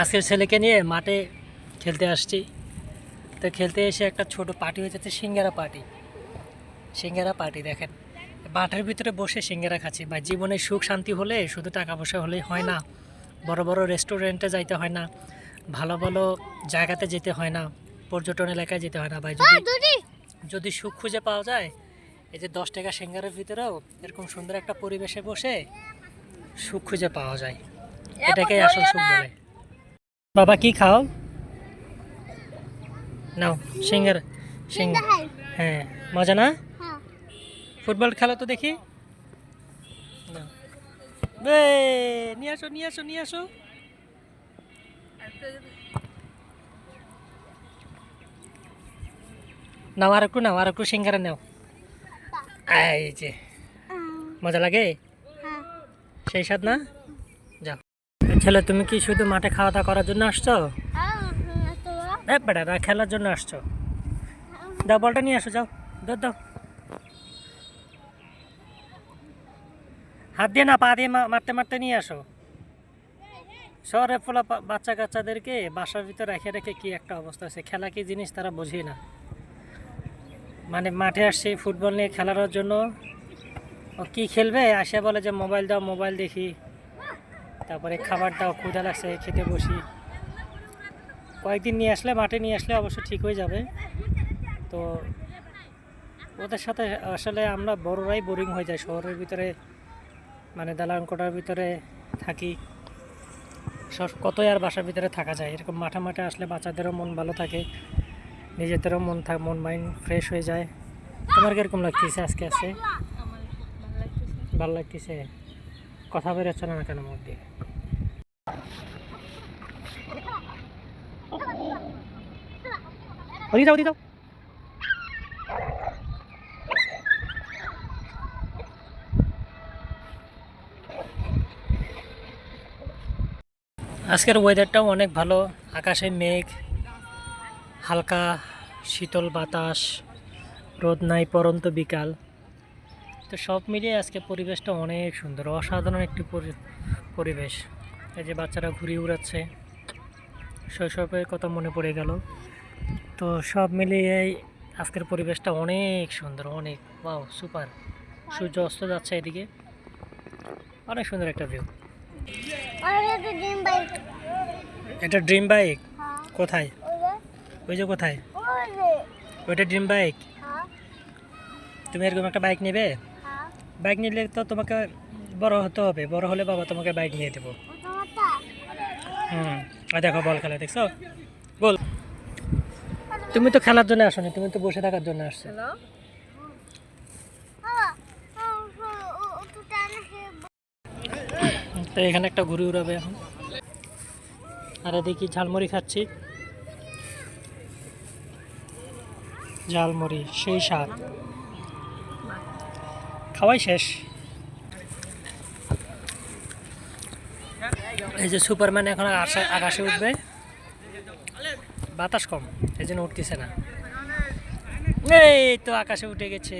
আজকের ছেলেকে নিয়ে মাঠে খেলতে আসছি। তো খেলতে এসে একটা ছোট পার্টি হয়ে যাচ্ছে সিঙ্গারা পার্টি। সিঙ্গারা পার্টি দেখেন। মাঠের ভিতরে বসে সিঙ্গারা খাচ্ছি। বা জীবনে সুখ শান্তি হলে শুধু টাকা পয়সা হলেই হয় না। বড় বড় রেস্টুরেন্টে যাইতে হয় না। ভালো ভালো জায়গাতে যেতে হয় না। পর্যটন এলাকায় যেতে হয় না। ভাই যদি যদি সুখ খুঁজে পাওয়া যায় এই যে দশ টাকা সিঙ্গারের ভিতরেও এরকম সুন্দর একটা পরিবেশে বসে সুখ খুঁজে পাওয়া যায়। এটাকেই আসল সুখ বলে। বাবা কি খাও? নাও সিঙ্গার সিঙ্গার হ্যাঁ মজা না? ফুটবল খেলো তো দেখি। নাও। বে, নিয়ে আসো নিয়ে আসো নিয়ে আসো। নাও আর একটু নাও আর একটু সিঙ্গারা নাও। এই যে। মজা লাগে? সেই স্বাদ না? ছেলে তুমি কি শুধু মাঠে খাওয়া দাওয়া করার জন্য আসছো? এ বেটা না খেলার জন্য আসছো। দাও বলটা নিয়ে আসো যাও। দাও দাও হাত দিয়ে না পা দিয়ে মারতে মারতে নিয়ে আসো। শহরে ফোলা বাচ্চা কাচ্চাদেরকে বাসার ভিতরে রেখে রেখে কি একটা অবস্থা আছে খেলা কি জিনিস তারা বোঝে না। মানে মাঠে আসছে ফুটবল নিয়ে খেলার জন্য। ও কি খেলবে? আসে বলে যে মোবাইল দাও মোবাইল দেখি। তারপরে খাবার দাও ক্ষুধা লাগছে খেতে বসি। কয়েকদিন নিয়ে আসলে মাঠে নিয়ে আসলে অবশ্য ঠিক হয়ে যাবে। তো ওদের সাথে আসলে আমরা বড়রাই বোরিং হয়ে যায় শহরের ভিতরে মানে দালান কোটার ভিতরে থাকি। সব কতই আর বাসার ভিতরে থাকা যায় এরকম মাঠে মাঠে আসলে বাচ্চাদেরও মন ভালো থাকে নিজেদেরও মন থাক মন মাইন্ড ফ্রেশ হয়ে যায়। তোমার কীরকম লাগতেছে আজকে আছে ভালো লাগতেছে? কথা বেরোচ্ছে না কেন যাও আজকের ওয়েদারটাও অনেক ভালো। আকাশে মেঘ, হালকা শীতল বাতাস, রোদ নাই পরন্ত বিকাল। তো সব মিলিয়ে আজকে পরিবেশটা অনেক সুন্দর অসাধারণ একটি পরি- পরিবেশ। এই যে বাচ্চারা ঘুরে উড়াচ্ছে শৈশবের কথা মনে পড়ে গেল। তো সব মিলিয়ে আজকের পরিবেশটা অনেক সুন্দর অনেক বাও সুপার। সূর্য অস্ত যাচ্ছে এদিকে। অনেক সুন্দর একটা ভিউ এটা ড্রিম বাইক কোথায়? ওই যে কোথায়? ওইটা ড্রিম বাইক তুমি এরকম একটা বাইক নেবে? বাইক নিলে তো তোমাকে বড় হতে হবে বড় হলে বাবা তোমাকে বাইক নিয়ে দেবো। হুম আর দেখো বল খেলা দেখছ? বল। তুমি তো খেলার জন্য আসোনি তুমি তো বসে থাকার জন্য আসছো। তো এখানে একটা ঘুরে উড়াবে এখন। আর দেখি ঝালমুড়ি খাচ্ছি। ঝালমুড়ি সেই স্বাদ। খাওয়াই শেষ। এই যে সুপারম্যান এখন আকাশে উঠবে। বাতাস কম, এই জন্য উঠতেছে না। এই তো আকাশে উঠে গেছে।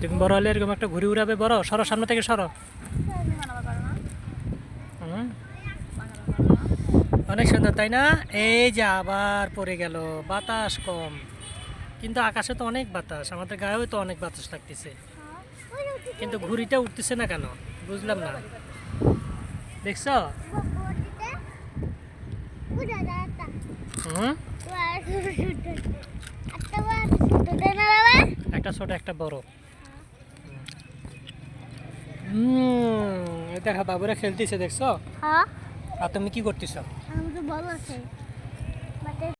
তুমি বড় হলে এরকম একটা ঘুরে উড়াবে, বড়? সরো, সামনে থেকে সরো হুম। অনেক সুন্দর, তাই না? এই যে আবার পড়ে গেল, বাতাস কম। কিন্তু আকাশে তো অনেক বাতাস, আমাদের গায়েও তো অনেক বাতাস লাগতেছে। কিন্তু ঘুড়িটা উঠতেছে না কেন? বুঝলাম না। দেখছ? একটা ছোট, একটা বড়। হুম দেখা, বাবুরা খেলতেছে, দেখছ? আর তুমি কি করতেছ? আমি তো ভালো আছে